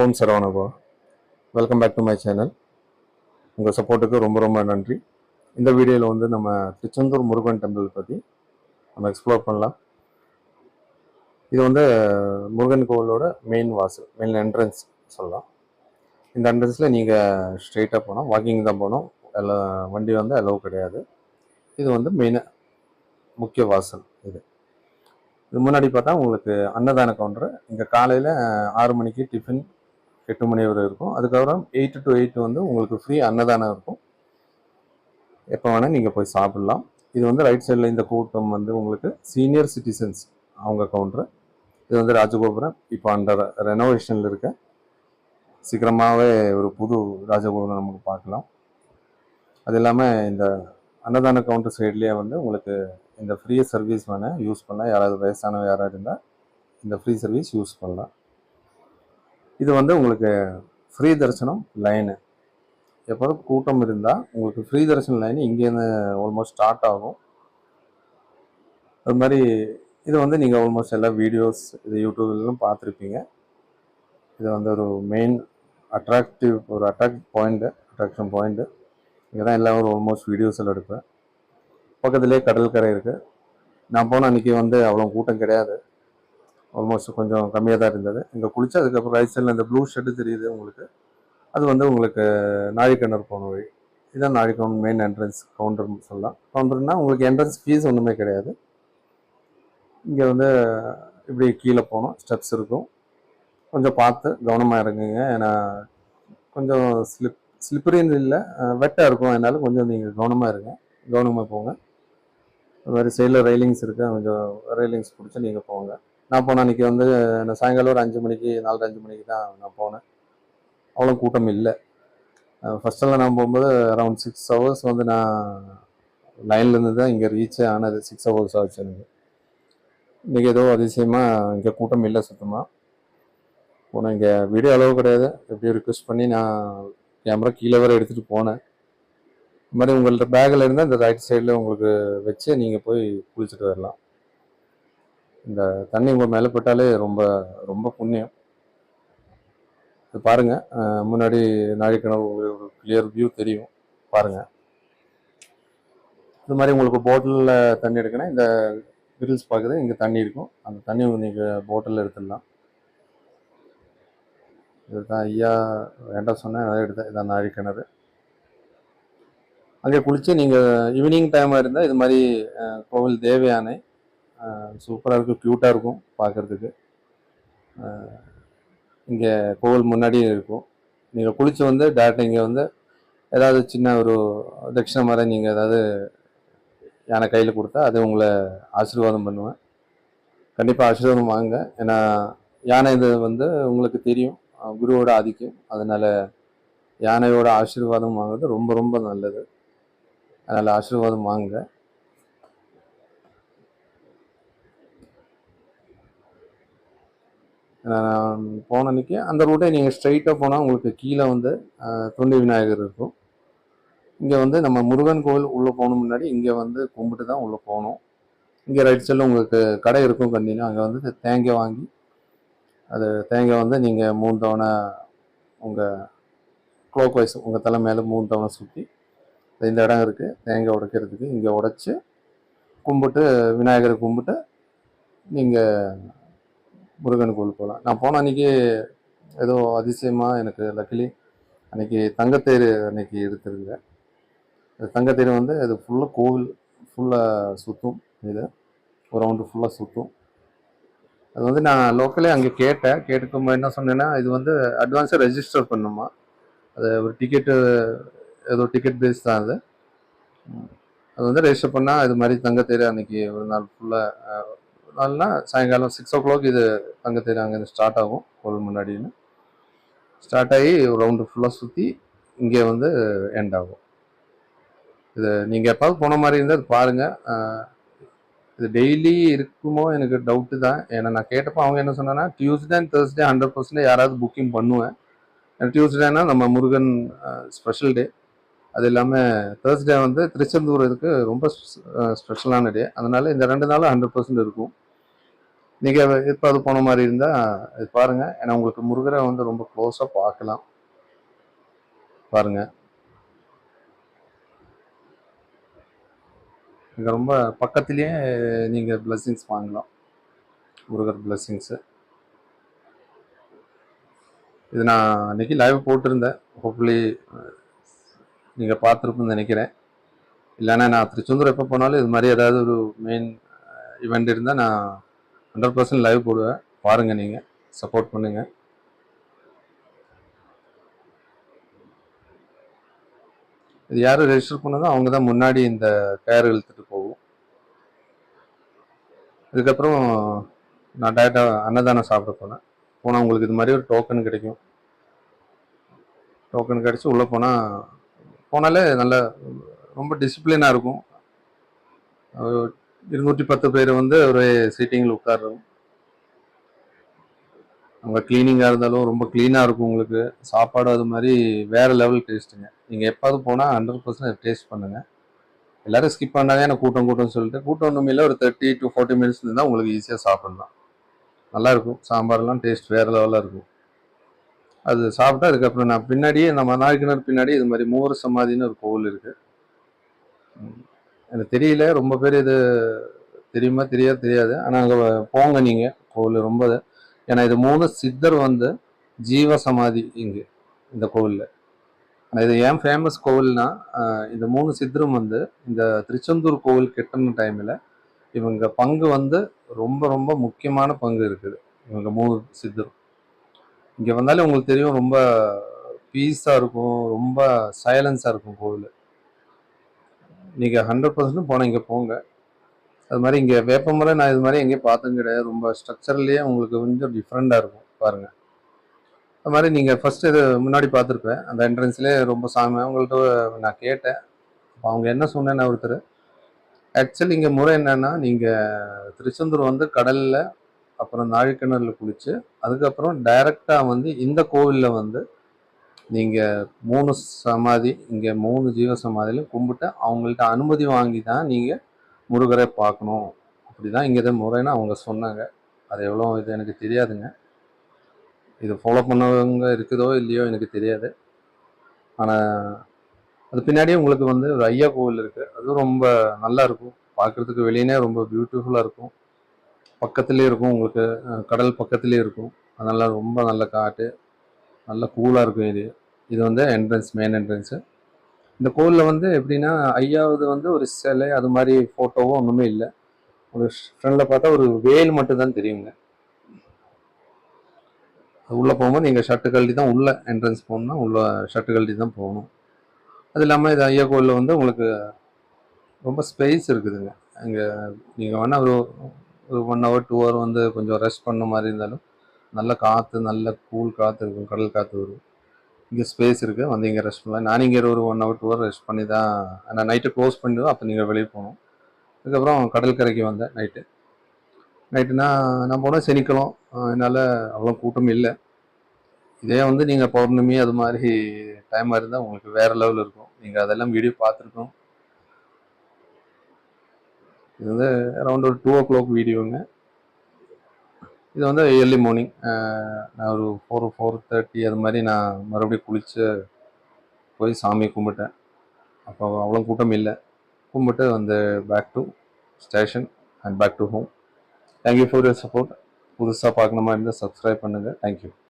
Om Saravanabha welcome back to my channel உங்கள் சப்போர்ட்டுக்கு ரொம்ப ரொம்ப நன்றி. இந்த வீடியோவில் வந்து நம்ம திருச்செந்தூர் முருகன் டெம்பிள் பற்றி நம்ம எக்ஸ்ப்ளோர் பண்ணலாம். இது வந்து முருகன் கோவிலோட மெயின் வாசல் மெயின் என்ட்ரன்ஸ் சொல்லலாம். இந்த என்ட்ரன்ஸில் நீங்கள் ஸ்ட்ரெயிட்டாக போனால் வாக்கிங் தான் போகணும். எல்லாம் வண்டி வந்து அலோவ் கிடையாது. இது வந்து மெயின் முக்கிய வாசல் இது. இது முன்னாடி பார்த்தா உங்களுக்கு அன்னதான கவுண்டர் இங்கே காலையில் ஆறு மணிக்கு டிஃபின் எட்டு மணி வரை இருக்கும். அதுக்கப்புறம் எயிட் டு எயிட் வந்து உங்களுக்கு ஃப்ரீ அன்னதானம் இருக்கும். எப்போ வேணால் நீங்கள் போய் சாப்பிட்லாம். இது வந்து ரைட் சைடில் இந்த கூட்டம் வந்து உங்களுக்கு சீனியர் சிட்டிசன்ஸ் அவங்க கவுண்டரு இது வந்து ராஜகோபுரம். இப்போ அண்டர் ரெனோவேஷனில் இருக்க சீக்கிரமாகவே ஒரு புது ராஜகோபுரம் நமக்கு பார்க்கலாம். அது இல்லாமல் இந்த அன்னதான கவுண்டர் சைட்லேயே வந்து உங்களுக்கு இந்த ஃப்ரீ சர்வீஸ் வேணால் யூஸ் பண்ணலாம். யாராவது வயசானவங்க யாராவது இருந்தால் இந்த ஃப்ரீ சர்வீஸ் யூஸ் பண்ணலாம். இது வந்து உங்களுக்கு ஃப்ரீ தரிசனம் லைனு எப்போதும் கூட்டம் இருந்தால் உங்களுக்கு ஃப்ரீ தரிசனம் லைன் இங்கேருந்து ஆல்மோஸ்ட் ஸ்டார்ட் ஆகும். அது மாதிரி இது வந்து நீங்கள் ஆல்மோஸ்ட் எல்லா வீடியோஸ் இது யூடியூப்லாம் பார்த்துருப்பீங்க. இது வந்து ஒரு மெயின் அட்ராக்டிவ் ஒரு அட்ராக்ட் பாயிண்ட்டு அட்ராக்ஷன் பாயிண்ட்டு இங்கே தான் எல்லாம் ஒரு ஆல்மோஸ்ட் வீடியோஸ் எல்லாம் எடுப்பேன். பக்கத்துலேயே கடற்கரை இருக்குது நான் போன அன்றைக்கி வந்து அவ்வளோ கூட்டம் கிடையாது. ஆல்மோஸ்ட் கொஞ்சம் கம்மியாக தான் இருந்தது. இங்கே குளிச்சு அதுக்கப்புறம் ரைட் சைடில் இந்த ப்ளூ ஷெட்டு தெரியுது உங்களுக்கு. அது வந்து உங்களுக்கு நாழிக்கிணறு போன வழி. இதான் நாழிக்கவுண்ட் மெயின் என்ட்ரன்ஸ் கவுண்டர்னு சொல்லலாம். கவுண்டர்னால் உங்களுக்கு என்ட்ரன்ஸ் ஃபீஸ் ஒன்றுமே கிடையாது. இங்கே வந்து இப்படி கீழே போனோம் ஸ்டெப்ஸ் இருக்கும். கொஞ்சம் பார்த்து கவனமாக இறங்குங்க. ஏன்னா கொஞ்சம் ஸ்லிப் ஸ்லிப்பரின்னு இல்லை வெட்டாக இருக்கும். அதனால கொஞ்சம் நீங்கள் கவனமாக இருங்க. கவனமாக போங்க. அது மாதிரி சைடில் ரெயிலிங்ஸ் இருக்குது கொஞ்சம் ரெயிலிங்ஸ் பிடிச்சி நீங்கள் போங்க. நான் போன அன்றைக்கி வந்து நான் சாயங்காலம் ஒரு அஞ்சு மணிக்கு நாலு அஞ்சு மணிக்கு தான் நான் போனேன். அவ்வளோ கூட்டம் இல்லை. ஃபஸ்ட்டெல்லாம் நான் போகும்போது அரௌண்ட் சிக்ஸ் ஹவர்ஸ் வந்து நான் லைன்லேருந்து தான் இங்கே ரீச்சே ஆனது. சிக்ஸ் ஹவர்ஸ் ஆச்சு எனக்கு. இன்றைக்கி ஏதோ அதிசயமாக இங்கே கூட்டம் இல்லை சுத்தமாக போனேன் இங்கே வீடியோ அளவு கிடையாது. எப்படியும் ரிக்வெஸ்ட் பண்ணி நான் கேமரா கீழே வர எடுத்துகிட்டு போனேன். இது மாதிரி உங்கள்கிட்ட பேக்கில் இருந்தால் இந்த ரைட் சைடில் உங்களுக்கு வச்சு நீங்கள் போய் குளிச்சுட்டு வரலாம். இந்த தண்ணி உங்கள் மேலே பட்டாலே ரொம்ப ரொம்ப புண்ணியம். இது பாருங்கள் முன்னாடி நாழிக்கிணறு உங்களுக்கு ஒரு கிளியர் வியூ தெரியும். பாருங்கள் இது மாதிரி உங்களுக்கு போட்டிலில் தண்ணி எடுக்கணும் இந்த கிரில்ஸ் பார்க்குது இங்கே தண்ணி இருக்கும். அந்த தண்ணி நீங்கள் போட்டிலில் எடுத்துடலாம். இதுதான் ஐயா வேண்டாம் சொன்னேன் அதை எடுத்தேன். இதான் நாழிக்கிணறு அங்கே குளித்து நீங்கள் ஈவினிங் டைமாக இருந்தால் இது மாதிரி கோவில் தேவயானை. சூப்பராக இருக்கும் க்யூட்டாக இருக்கும் பார்க்குறதுக்கு இங்கே கோவில் முன்னாடியே இருக்கும். நீங்கள் குளித்து வந்து டேரெக்டாக இங்கே வந்து ஏதாவது சின்ன ஒரு தட்சிணை மாதிரி நீங்கள் ஏதாவது யானை கையில் கொடுத்தா அது உங்களை ஆசீர்வாதம் பண்ணுவேன். கண்டிப்பாக ஆசீர்வாதம் வாங்க ஏன்னா யானை இது வந்து உங்களுக்கு தெரியும். குருவோட ஆதிக்கம். அதனால் யானையோட ஆசீர்வாதம் வாங்குறது ரொம்ப ரொம்ப நல்லது. அதனால் ஆசீர்வாதம் வாங்க போன அன்னைக்கு அந்த ரூட்டை நீங்கள் ஸ்ட்ரைட்டாக போனால் உங்களுக்கு கீழே வந்து தொண்டி விநாயகர் இருக்கும். இங்கே வந்து நம்ம முருகன் கோவில் உள்ளே போகணும் முன்னாடி இங்கே வந்து கும்பிட்டு தான் உள்ளே போகணும் இங்கே ரைட் சைடில் உங்களுக்கு கடை இருக்கும் கண்டினியூ அங்கே வந்து தேங்காய் வாங்கி அது தேங்காய் வந்து நீங்கள் மூணு தவணை உங்கள் க்ளோக் வைஸ் உங்கள் தலை மேலே மூணு தவணை சுற்றி இந்த இடம் இருக்குது தேங்காய் உடைக்கிறதுக்கு இங்கே உடைச்சி கும்பிட்டு விநாயகரை கும்பிட்டு நீங்கள் முருகன் கோவில் போகலாம். நான் போன அன்றைக்கி ஏதோ அதிசயமாக எனக்கு லக்கிலி அன்னைக்கு தங்கத்தேர் அன்னைக்கு எடுத்துருங்க தங்கத்தேர் வந்து அது ஃபுல்லாக கோவில் ஃபுல்லாக சுற்றும் இது. ஒரு ரவுண்டு ஃபுல்லாக சுற்றும் அது வந்து நான் லோக்கலே அங்கே கேட்டேன். கேட்டுக்கும்போது என்ன சொன்னேன்னா இது வந்து அட்வான்ஸாக ரெஜிஸ்டர் பண்ணுமா? அது ஒரு டிக்கெட்டு ஏதோ டிக்கெட் பேஸ் தான் அது. அது வந்து ரெஜிஸ்டர் பண்ணால் இது மாதிரி தங்கத்தேர் அன்னைக்கு ஒரு நாள் ஃபுல்லாக நாள்னா சாயங்காலம் சிக்ஸ் ஓ கிளாக் இது தங்கத்தேர் அங்கேருந்து ஸ்டார்ட் ஆகும். கோவில் முன்னாடின்னு. ஸ்டார்ட் ஆகி ரவுண்டு ஃபுல்லாக சுற்றி இங்கே வந்து எண்ட் ஆகும். இது நீங்கள் எப்பாவது போன மாதிரி இருந்தால் அது பாருங்கள் இது டெய்லி இருக்குமோ எனக்கு டவுட்டு தான். ஏன்னா நான் கேட்டப்போ அவங்க என்ன சொன்னாங்கன்னா Tuesday and Thursday hundred percent யாராவது புக்கிங் பண்ணுவேன். டியூஸ்டேனா நம்ம முருகன் ஸ்பெஷல் டே அது இல்லாமல் தேர்ஸ்டே வந்து திருச்செந்தூர் இதுக்கு ரொம்ப ஸ்பெஷலான டே அதனால் இந்த ரெண்டு நாளும் ஹண்ட்ரட் பர்சன்ட் இருக்கும். நீங்கள் இப்போ அது போன மாதிரி இருந்தால் இது பாருங்கள் ஏன்னா உங்களுக்கு முருகரை வந்து ரொம்ப க்ளோஸாக பார்க்கலாம். பாருங்கள் இங்கே ரொம்ப பக்கத்துலேயே நீங்கள் பிளஸ்ஸிங்ஸ் வாங்கலாம். முருகர் பிளஸ்ஸிங்ஸு இது நான் அன்றைக்கி லைவ் போட்டிருந்தேன். ஹோப்ஃபுல்லி நீங்கள் பார்த்துருப்புன்னு நினைக்கிறேன். இல்லைன்னா நான் திருச்செந்தூர் எப்போ போனாலும் இது மாதிரி ஏதாவது ஒரு மெயின் இவெண்ட் இருந்தால் நான் ஹண்ட்ரட் பர்சன்ட் லைவ் போடுவேன் பாருங்கள் நீங்கள் சப்போர்ட் பண்ணுங்கள் இது யார் ரெஜிஸ்டர் பண்ணதோ அவங்க தான் முன்னாடி இந்த கயர் இழுத்துட்டு போகும். இதுக்கப்புறம் நான் டேரெக்டாக அன்னதானம் சாப்பிட போனேன். போனால் உங்களுக்கு இது மாதிரி ஒரு டோக்கன் கிடைக்கும். டோக்கன் கிடச்சி உள்ளே போனால் போனாலே நல்ல ரொம்ப டிசிப்ளினாக இருக்கும். இருநூற்றி பத்து பேர் வந்து ஒரு சீட்டிங்கில் உட்காடுறோம் அங்கே க்ளீனிங்காக இருந்தாலும் ரொம்ப க்ளீனாக இருக்கும் உங்களுக்கு. சாப்பாடு அது மாதிரி வேறு லெவல் டேஸ்ட்டுங்க நீங்கள் எப்பாவது போனால் ஹண்ட்ரட் பர்சன்ட் டேஸ்ட் பண்ணுங்கள் எல்லோரும் ஸ்கிப் பண்ணாங்க எனக்கு கூட்டம் கூட்டம்னு சொல்லிட்டு கூட்டம் ஒன்றுமே இல்லை ஒரு தேர்ட்டி டு ஃபார்ட்டி மினிட்ஸ் இருந்தால் உங்களுக்கு ஈஸியாக சாப்பிட்லாம். நல்லாயிருக்கும் சாம்பார்லாம் டேஸ்ட் வேறு லெவலாக இருக்கும். அது சாப்பிட்டா அதுக்கப்புறம் நான் பின்னாடியே நம்ம நாய்க்கிணறு பின்னாடி இது மாதிரி மூவர் சமாதின்னு ஒரு கோவில் இருக்குது எனக்கு தெரியல ரொம்ப பேர் இது தெரியுமா தெரியாது தெரியாது. ஆனால் அங்கே போங்க நீங்கள் கோவில் ரொம்ப ஏன்னா இது மூணு சித்தர் வந்து ஜீவ சமாதி இங்கே இந்த கோவிலில். ஆனால் இது ஏன் ஃபேமஸ் கோவில்னா இந்த மூணு சித்தரும் வந்து இந்த திருச்செந்தூர் கோவில் கெட்டின டைமில் இவங்க பங்கு வந்து ரொம்ப ரொம்ப முக்கியமான பங்கு இருக்குது இவங்க மூணு சித்தரும். இங்கே வந்தாலே உங்களுக்கு தெரியும் ரொம்ப பீஸாக இருக்கும் ரொம்ப சைலன்ஸாக இருக்கும் கோவில். நீங்கள் ஹண்ட்ரட் பர்சன்ட் போனால் இங்கே போங்க. அது மாதிரி இங்கே வேப்பமரம் நான் இது மாதிரி எங்கேயும் பார்த்ததும் கிடையாது. ரொம்ப ஸ்ட்ரக்சர்லேயே உங்களுக்கு கொஞ்சம் டிஃப்ரெண்ட்டாக இருக்கும் பாருங்கள் அது மாதிரி நீங்கள் ஃபஸ்ட்டு இது முன்னாடி பார்த்துருப்பேன். அந்த என்ட்ரன்ஸ்லேயே ரொம்ப சாமி அவங்கள்ட்ட நான் கேட்டேன். அப்போ அவங்க என்ன சொன்னேன்னா ஒருத்தர் ஆக்சுவலி இங்கே முறை என்னென்னா நீங்கள் திருச்செந்தூர் வந்து கடலில் அப்புறம் நாழிக்கிணறில் குளித்து அதுக்கப்புறம் டைரெக்டாக வந்து இந்த கோவிலில் வந்து நீங்கள் மூணு சமாதி இங்கே மூணு ஜீவ சமாதியில் கும்பிட்டு அவங்கள்ட்ட அனுமதி வாங்கி தான் நீங்கள் முருகரை பார்க்கணும். அப்படி தான் இங்கே தான் முறைன்னு அவங்க சொன்னாங்க. அது எவ்வளோ இது எனக்கு தெரியாதுங்க. இது ஃபாலோ பண்ணவங்க இருக்குதோ இல்லையோ எனக்கு தெரியாது. ஆனால் அது பின்னாடியே உங்களுக்கு வந்து ஒரு ஐயா கோவில் இருக்குது அதுவும் ரொம்ப நல்லா இருக்கும். பார்க்குறதுக்கு வெளியே ரொம்ப பியூட்டிஃபுல்லாக இருக்கும். பக்கத்துலேயே இருக்கும் உங்களுக்கு கடல் பக்கத்துலேயே இருக்கும். அதனால் ரொம்ப நல்ல காட்டு நல்ல கூலாக இருக்கும் இது. இது வந்து என்ட்ரன்ஸ் மெயின் என்ட்ரன்ஸு இந்த கோவிலில் வந்து எப்படின்னா ஐயாவது வந்து ஒரு சிலை அது மாதிரி ஃபோட்டோவும் ஒன்றுமே இல்லை. ஒரு ஃப்ரெண்டில் பார்த்தா ஒரு வேல் மட்டும்தான் தெரியுங்க. உள்ளே போகும்போது நீங்கள் ஷர்ட்டு கழட்டி தான் உள்ளே என்ட்ரன்ஸ் போகணுன்னா உள்ளே ஷர்ட்டு கழட்டி தான் போகணும். அது இல்லாமல் இது ஐயா கோயிலில் வந்து உங்களுக்கு ரொம்ப ஸ்பேஸ் இருக்குதுங்க. அங்கே நீங்கள் வேணால் ஒரு ஒரு ஒன் ஹவர் டூ ஹவர் வந்து கொஞ்சம் ரெஸ்ட் பண்ண மாதிரி இருந்தாலும் நல்ல காற்று நல்ல கூல் காற்று இருக்கும் கடல் காற்று வரும். இங்கே ஸ்பேஸ் இருக்குது வந்து இங்கே ரெஸ்ட் பண்ணலாம். நான் இங்கே ஒரு one hour two hour rest பண்ணி தான் நான் நைட்டு க்ளோஸ் பண்ணிடுவோம் அப்போ நீங்கள் வெளியே போகணும். அதுக்கப்புறம் கடற்கரைக்கு வந்தேன் நைட்டு நைட்டுனா நான் போனால் சனிக்கிழம். என்னால் அவ்வளோ கூட்டம் இல்லை. இதே வந்து நீங்கள் பௌர்ணமி அது மாதிரி டைமாக இருந்தால் உங்களுக்கு வேறு லெவலில் இருக்கும். நீங்கள் அதெல்லாம் வீடியோ பார்த்துருக்கோம் இது வந்து அரௌண்ட் ஒரு டூ ஓ கிளாக் வீடியோங்க இது வந்து ஏர்லி மார்னிங் நான் ஒரு ஃபோர் ஃபோர் தேர்ட்டி அது மாதிரி நான் மறுபடியும் குளித்து போய் சாமி கும்பிட்டேன். அப்போ அவ்வளோ கூட்டம் இல்லை. கும்பிட்டு வந்து back to station and back to home thank you for your support புதுசாக பார்க்கணுமா இருந்தால் சப்ஸ்கிரைப் பண்ணுங்கள் தேங்க்யூ